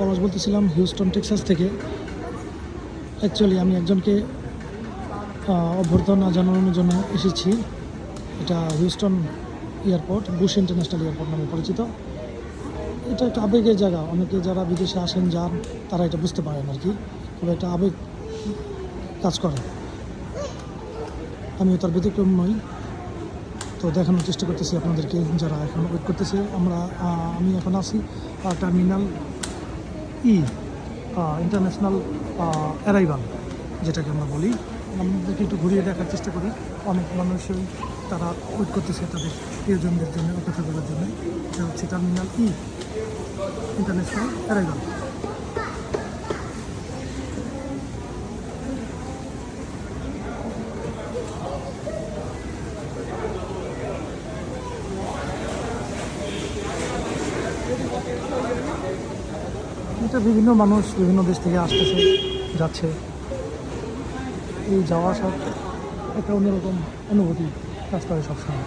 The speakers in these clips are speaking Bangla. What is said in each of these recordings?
পলাশ বলতেছিলাম, হিউস্টন, টেক্সাস থেকে। অ্যাকচুয়ালি আমি একজনকে অভ্যর্থনা জানানোর জন্য এসেছি। এটা Houston airport, Bush international airport নামে পরিচিত। এটা একটা আবেগের জায়গা। অনেকে যারা বিদেশে আসেন, যান, তারা এটা বুঝতে পারেন আর কি। খুব একটা আবেগ কাজ করে। আমিও তার ব্যতিক্রম নই। তো দেখানোর চেষ্টা করতেছি আপনাদেরকে, যারা এখন ওয়েট করতেছে। আমরা আমি এখন আছি টার্মিনাল ই ইন্টারন্যাশনাল অ্যারাইভাল যেটাকে আমরা বলি। আমাদেরকে একটু ঘুরিয়ে দেখার চেষ্টা করি। অনেক মানুষই তারা ওয়েট করতেছে তাদের প্রিয়জনদের জন্য, অপেক্ষা করার জন্য। এটা হচ্ছে টার্মিনাল ই ইন্টারন্যাশনাল অ্যারাইভাল এটা বিভিন্ন মানুষ বিভিন্ন দেশ থেকে আসতেছে, যাচ্ছে। এই যাওয়া আসার একটা অন্যরকম অনুভূতি কাজ করে সবসময়।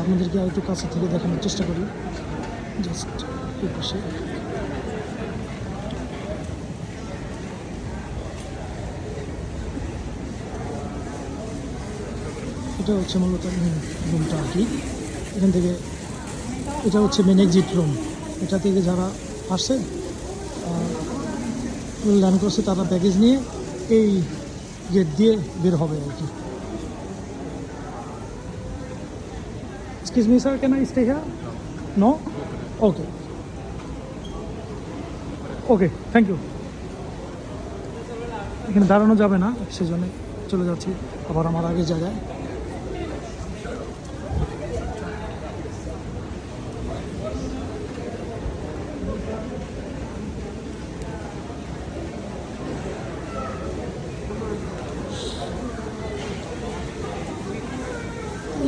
আপনাদেরকে আর একটু কাছে থেকে দেখানোর চেষ্টা করি। জাস্ট পাশে। এটা হচ্ছে মূলত মেন রুমটা আর কি। এখান থেকে এটা হচ্ছে মেন এক্সিট রুম এটা থেকে যারা আসছে ল্যান্ড করছে তারা প্যাকেজ নিয়ে এই গেট দিয়ে বের হবে আর কি। Can I stay here no okay okay thank you এখানে দাঁড়ানো যাবে না, সেজন্য চলে যাচ্ছি। আবার আমার আগের জায়গায়।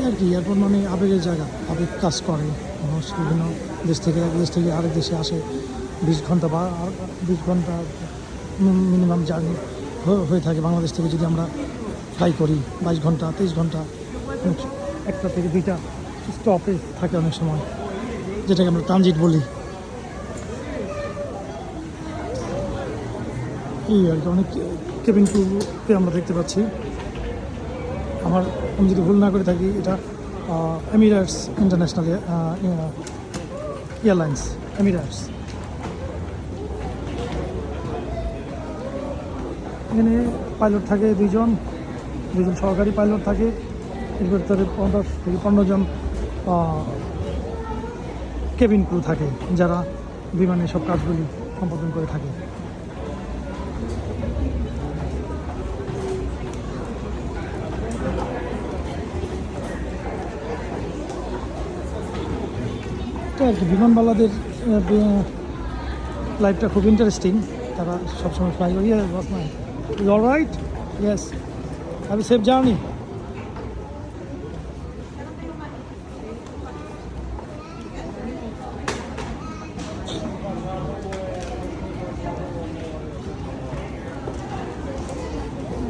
আর কি এয়ারপোর্ট মানে আবেগের জায়গা, আবেগ কাজ করে। মানুষ বিভিন্ন দেশ থেকে এক দেশ থেকে আরেক দেশে আসে, বিশ ঘণ্টা বা বিশ ঘণ্টা মিনিমাম জার্নি হয়ে থাকে। বাংলাদেশ থেকে যদি আমরা ফ্লাই করি, বাইশ ঘণ্টা, তেইশ ঘণ্টা, একটা থেকে দুইটা স্টপে থাকে অনেক সময়, যেটাকে আমরা ট্রানজিট বলি। এই আর কি, অনেক কেবিন ক্রুতে আমরা দেখতে পাচ্ছি। আমার আমি যদি ভুল না করে থাকি, এটা এমিরাটস ইন্টারন্যাশনাল এয়ারলাইন্স এমিরাটস এখানে পাইলট থাকে দুইজন দুজন সহকারী পাইলট থাকে এর ভিতরে পঞ্চাশ থেকে পনেরো জন কেবিন ক্রু থাকে, যারা বিমানে সব কাজগুলি সম্পাদন করে থাকে। আর কি বিমানবালাদের লাইফটা খুব ইন্টারেস্টিং তারা সবসময় ফ্লাই করি all right yes have safe journey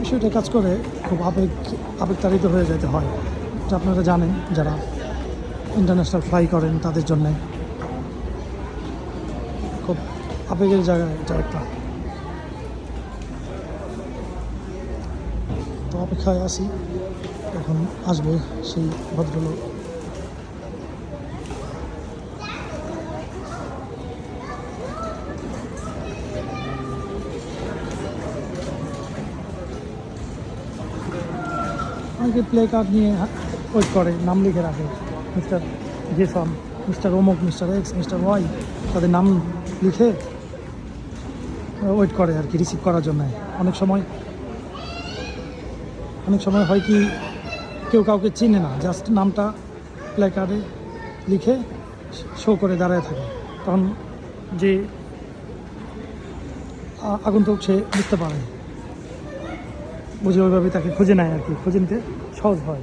বিষয়টা কাজ করে, খুব আবেগ আবেগতাড়িত হয়ে যেতে হয়। আপনারা জানেন, যারা ইন্টারন্যাশনাল ফ্লাই করেন তাদের জন্য। খুব আবেগের জায়গা এটা একটা। তো অপেক্ষায় আছি, এখন আসবে সেই ভদ্রলোক। অনেকে প্লে কার্ড নিয়ে ওয়েট করে, নাম লিখে রাখে। মিস্টার জেসন মিস্টার অমুক, মিস্টার এক্স, মিস্টার ওয়াই, তাদের নাম লিখে ওয়েট করে আর কি রিসিভ করার জন্য। অনেক সময় অনেক সময় হয় কি, কেউ কাউকে চিনে না জাস্ট নামটা প্লে কার্ডে লিখে শো করে দাঁড়ায় থাকে। তখন যে আগন্তুক সে বুঝতে পারে। বুঝে ওইভাবে তাকে খুঁজে নেয় আর কি, খুঁজে নিতে সহজ হয়।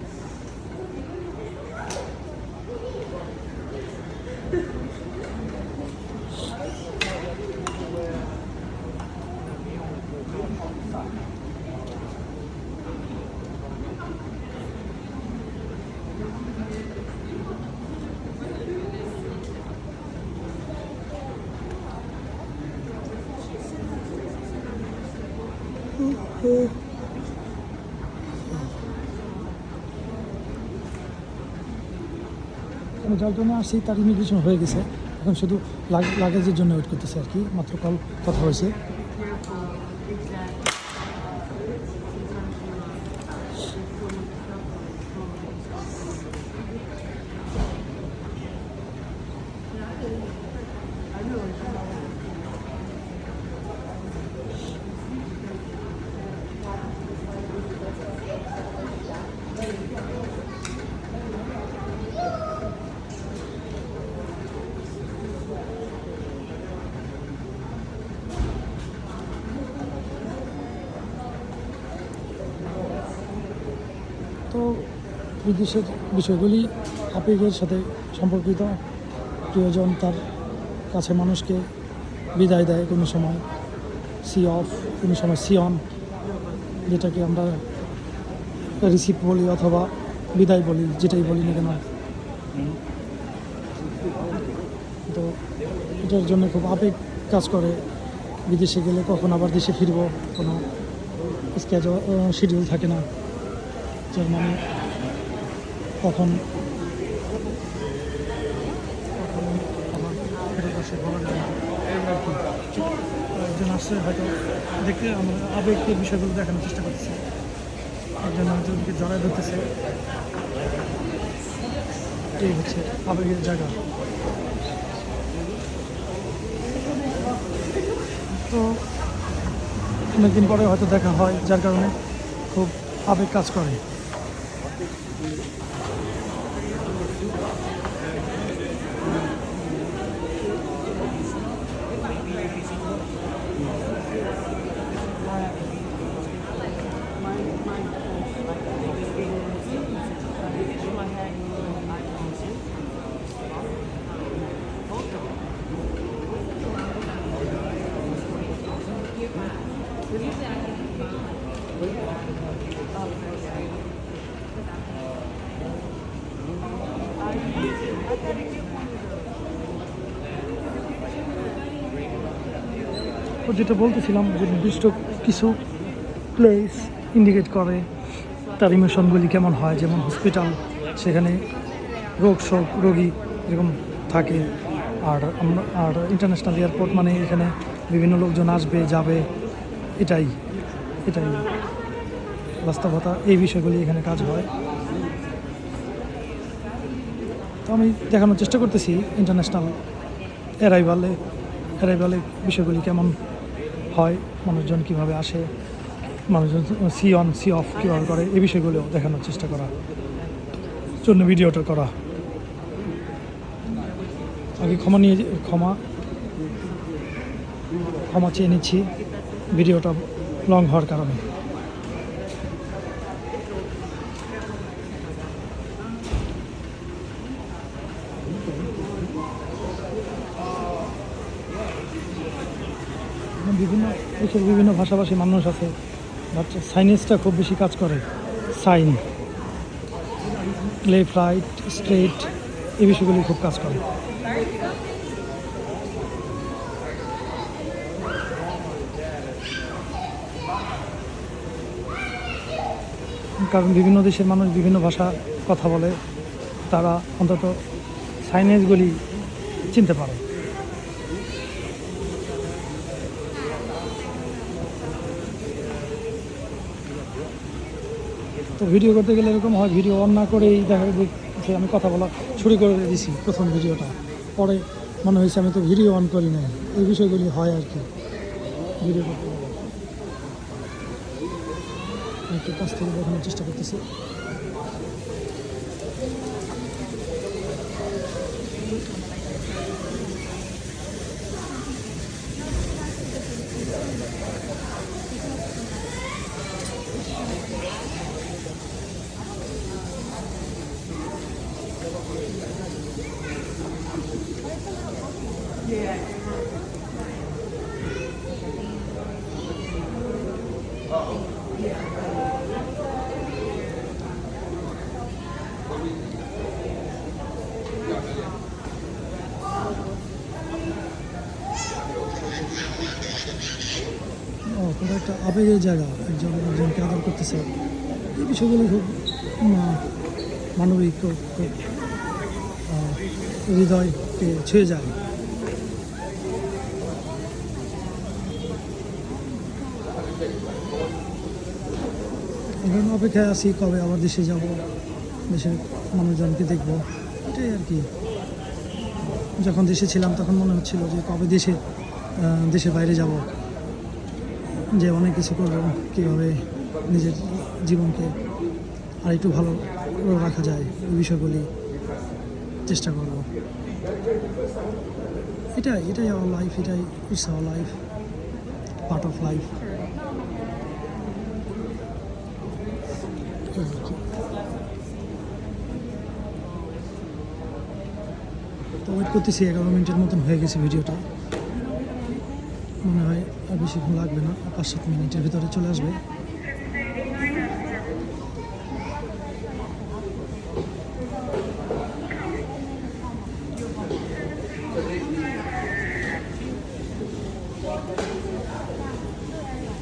যার জন্য আসছি, তার ইমিগ্রেশন হয়ে গেছে। এখন শুধু লাগেজের জন্য ওয়েট করতেছে আর কি, মাত্র কল কথা হয়েছে তো বিদেশের বিষয়গুলি আবেগের সাথে সম্পর্কিত। প্রিয়জন তার কাছে মানুষকে বিদায় দেয় কোনো সময়। সি অফ কোনো সময় সি অন যেটাকে আমরা রিসিপ বলি অথবা বিদায় বলি, যেটাই বলি না কেন। তো এটার জন্য খুব আবেগ কাজ করে। বিদেশে গেলে কখন আবার দেশে ফিরবো? কোনো স্কেজুল শিডিউল থাকে না। যার মানে এই একজন আসছে, হয়তো দেখতে আমরা আবেগের বিষয়গুলো দেখানোর চেষ্টা করতেছি। একজন একজনকে জড়ায় ধরতেছে। এই হচ্ছে আবেগের জায়গা। তো অনেকদিন পরে হয়তো দেখা হয়, যার কারণে খুব আবেগ কাজ করে। যেটা বলতেছিলাম যে নির্দিষ্ট কিছু প্লেস ইন্ডিকেট করে তার ইমোশনগুলি কেমন হয়, যেমন হসপিটাল সেখানে রোগ শোক, রোগী এরকম থাকে। আর আমরা, আর ইন্টারন্যাশনাল এয়ারপোর্ট মানে এখানে বিভিন্ন লোকজন আসবে, যাবে, এটাই এটাই বাস্তবতা। এই বিষয়গুলি এখানে কাজ হয়। তো আমি দেখানোর চেষ্টা করতেছি ইন্টারন্যাশনাল অ্যারাইভালে অ্যারাইভালে বিষয়গুলি কেমন হয়, মানুষজন কীভাবে আসে, মানুষজন সি অন, সি অফ কীভাবে করে, এই বিষয়গুলো দেখানোর চেষ্টা করা। জন্য ভিডিওটা করা। আগে ক্ষমা নিয়ে, ক্ষমা ক্ষমা চেয়ে নিচ্ছি, ভিডিওটা লং হওয়ার কারণে। বিভিন্ন দেশের বিভিন্ন ভাষাভাষী মানুষ আছে। বাট সাইনিজটা খুব বেশি কাজ করে। সাইন লেফট রাইট স্ট্রেট এই বিষয়গুলি খুব কাজ করে। কারণ বিভিন্ন দেশের মানুষ বিভিন্ন ভাষা কথা বলে, তারা অন্তত সাইনেজগুলি চিনতে পারে। তো ভিডিও করতে গেলে এরকম হয় ভিডিও অন না করেই দেখা যে আমি কথা বলা শুরু করে দিয়েছি প্রথম ভিডিওটা পরে মনে হয়েছে আমি তো ভিডিও অন করি নাই। এই বিষয়গুলি হয় আর কি ভিডিও করতে গেলে। কাছ থেকে দেখানোর চেষ্টা করতেছি। কোনো একটা আবেগের জায়গা, একজন একজনকে আদর করতেছে। এই বিষয়গুলো খুব মানবিক খুব হৃদয়কে ছুঁয়ে যায়। এখন অপেক্ষায় আছি কবে আবার দেশে যাব, দেশের মানুষজনকে দেখব, এটাই আর কি। যখন দেশে ছিলাম তখন মনে হচ্ছিল যে কবে দেশে দেশের বাইরে যাব, যে অনেক কিছু করব, কীভাবে নিজের জীবনকে আর একটু ভালো রাখা যায়, এই বিষয়গুলি চেষ্টা করব। এটাই এটাই আমার লাইফ এটাই it's our life part of life তো ওয়েট করতেছি, এগারো মিনিটের মতন হয়ে গেছে ভিডিওটা। মনে হয় আর বেশিক্ষণ লাগবে না, পাঁচ সাত মিনিটের ভিতরে চলে আসবে।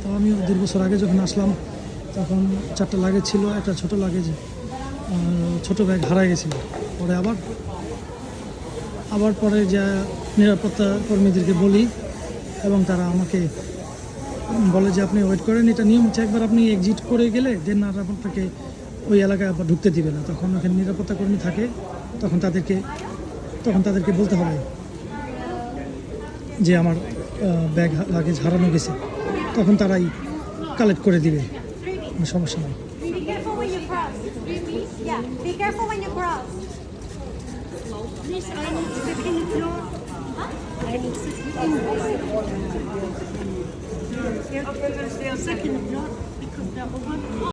তো আমি দেড় বছর আগে যখন আসলাম, তখন চারটা লাগেজ ছিল, একটা ছোট লাগেজ ছোট ব্যাগ হারাই গেছিল। পরে আবার আবার পরে যা নিরাপত্তা কর্মীদেরকে বলি এবং তারা আমাকে বলে যে আপনি ওয়েট করেন, এটা নিয়ম হচ্ছে একবার আপনি এক্সিট করে গেলে দেন আর আপনাকে ওই এলাকায় আবার ঢুকতে দিবে না। তখন ওখানে নিরাপত্তা কর্মী থাকে, তখন তাদেরকে তখন তাদেরকে বলতে হবে যে আমার ব্যাগ লাগেজ হারানো গেছে। তখন তারাই কালেক্ট করে দিবে। সমস্যা নেই। Please, I need second floor. I need second floor. Second floor because the over.